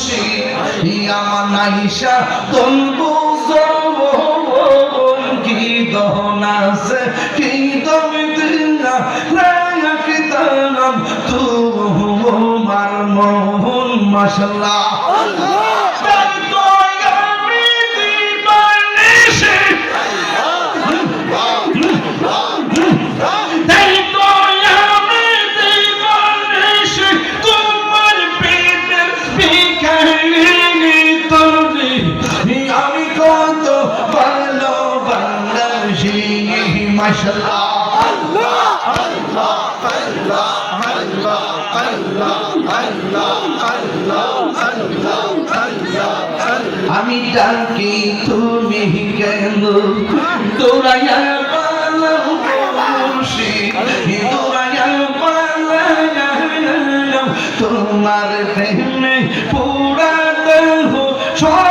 মুর্শিদ আমার নাইশা তনবু কি দহন আছে, কি দমে দিনা রায়া তানাম তু মার মোহন মাশাল্লাহ। মাশাল্লাহ আমি ডাকি তুমি কেন দৌড়াইয়া পালাম খুশি দৌড়াইয়া পালাম তোমার প্রেমে পুরা দেহ সঙ্গী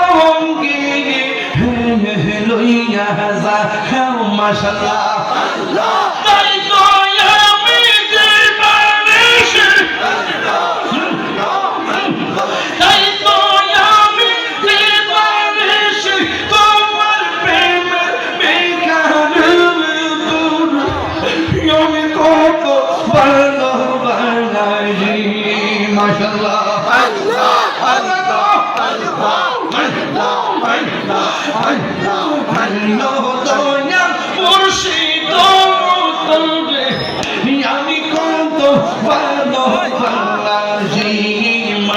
মাশাআল্লাহ। হ্যাঁ মাশাআল্লাহ আল্লাহ তাই তো আমি দিবানিশ তাই তো আমি দিবানিশ তোমার প্রেমের মেঘার দূর আমি কত ভালোবাসি মাশাআল্লাহ আল্লাহ আল্লাহ আল্লাহ আল্লাহ আল্লাহ আল্লাহ